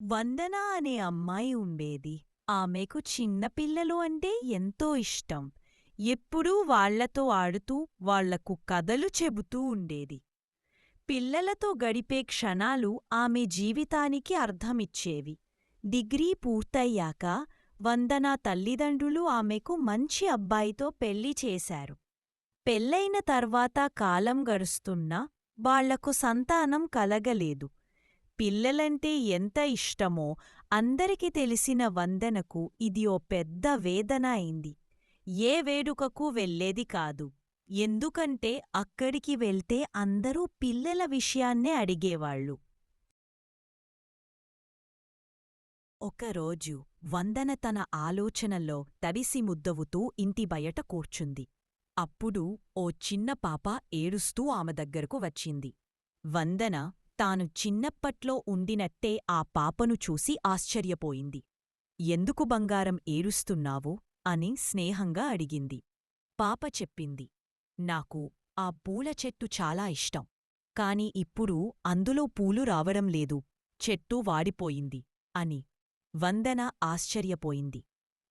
వందన అనే అమ్మాయి ఉండేది. ఆమెకు చిన్నపిల్లలు అంటే ఎంతో ఇష్టం. ఎప్పుడూ వాళ్ళతో ఆడుతూ వాళ్ళకు కథలు చెబుతూ ఉండేది. పిల్లలతో గడిపే క్షణాలు ఆమె జీవితానికి అర్థమిచ్చేవి. డిగ్రీ పూర్తయ్యాక వందన తల్లిదండ్రులు ఆమెకు మంచి అబ్బాయితో పెళ్ళి చేశారు. పెళ్ళైన తర్వాత కాలం గడుస్తున్నా వాళ్ళకు సంతానం కలగలేదు. పిల్లలంటే ఎంత ఇష్టమో అందరికి తెలిసిన వందనకు ఇది ఓ పెద్ద వేదన అయింది. ఏ వేడుకకు వెళ్ళేది కాదు. ఎందుకంటే అక్కడికి వెళ్తే అందరూ పిల్లల విషయాన్నే అడిగేవాళ్ళు. ఒకరోజు వందన తన ఆలోచనల్లో తడిసి ముద్దవుతూ ఇంటి బయట కూర్చుంది. అప్పుడు ఓ చిన్న పాప ఏడుస్తూ ఆమె దగ్గరకు వచ్చింది. వందన తాను చిన్నప్పట్లో ఉండినట్టే ఆ పాపను చూసి ఆశ్చర్యపోయింది. ఎందుకు బంగారం ఏరుస్తున్నావో? అని స్నేహంగా అడిగింది. పాప చెప్పింది. నాకు ఆ పూల చెట్టు చాలా ఇష్టం. కాని ఇప్పుడు అందులో పూలు రావడం లేదు. చెట్టు వాడిపోయింది అని వందన ఆశ్చర్యపోయింది.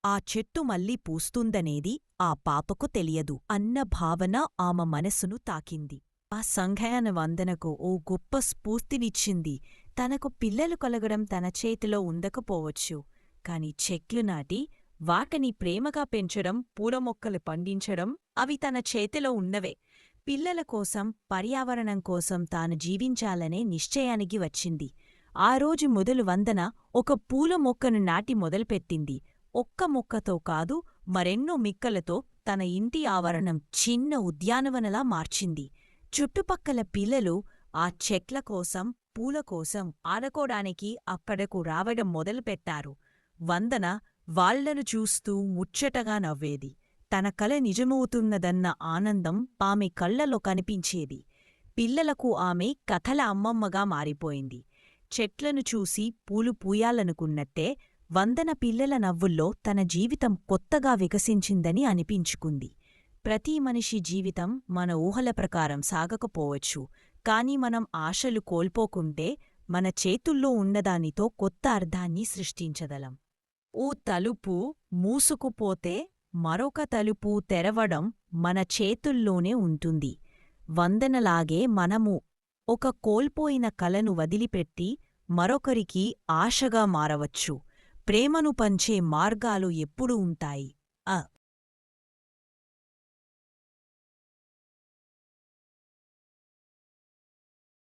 ఆ చెట్టు మళ్ళీ పూస్తుందనేది ఆ పాపకు తెలియదు అన్న భావన ఆమె మనసును తాకింది. ఆ సంఘయాన వందనకు ఓ గొప్ప స్ఫూర్తినిచ్చింది. తనకు పిల్లలు కలగడం తన చేతిలో ఉండకపోవచ్చు. కాని చెట్లు నాటి వాటిని ప్రేమగా పెంచడం పూలమొక్కలు పండించడం అవి తన చేతిలో ఉన్నవే. పిల్లల కోసం పర్యావరణం కోసం తాను జీవించాలనే నిశ్చయానికి వచ్చింది. ఆ రోజు మొదలు వందన ఒక పూల మొక్కను నాటి మొదలుపెట్టింది. ఒక్క మొక్కతో కాదు మరెన్నో మిక్కలతో తన ఇంటి ఆవరణం చిన్న ఉద్యానవనలా మార్చింది. చుట్టుపక్కల పిల్లలు ఆ చెట్ల కోసం పూల కోసం ఆడుకోడానికి అక్కడకు రావడం మొదలుపెట్టారు. వందన వాళ్ళను చూస్తూ ముచ్చటగా నవ్వేది. తన కల నిజమవుతున్నదన్న ఆనందం ఆమె కళ్ళలో కనిపించేది. పిల్లలకు ఆమె కథల అమ్మమ్మగా మారిపోయింది. చెట్లను చూసి పూలు పూయాలనుకున్నట్టే వందన పిల్లల నవ్వుల్లో తన జీవితం కొత్తగా వికసించిందని అనిపించుకుంది. ప్రతి మనిషి జీవితం మన ఊహల ప్రకారం సాగకపోవచ్చు. కాని మనం ఆశలు కోల్పోకుంటే మన చేతుల్లో ఉన్నదానితో కొత్త అర్థాన్ని సృష్టించగలం. ఓ తలుపు మూసుకుపోతే మరొక తలుపు తెరవడం మన చేతుల్లోనే ఉంటుంది. వందనలాగే మనము ఒక కోల్పోయిన కలను వదిలిపెట్టి మరొకరికి ఆశగా మారవచ్చు. ప్రేమను పంచే మార్గాలు ఎప్పుడూ ఉంటాయి? ఆ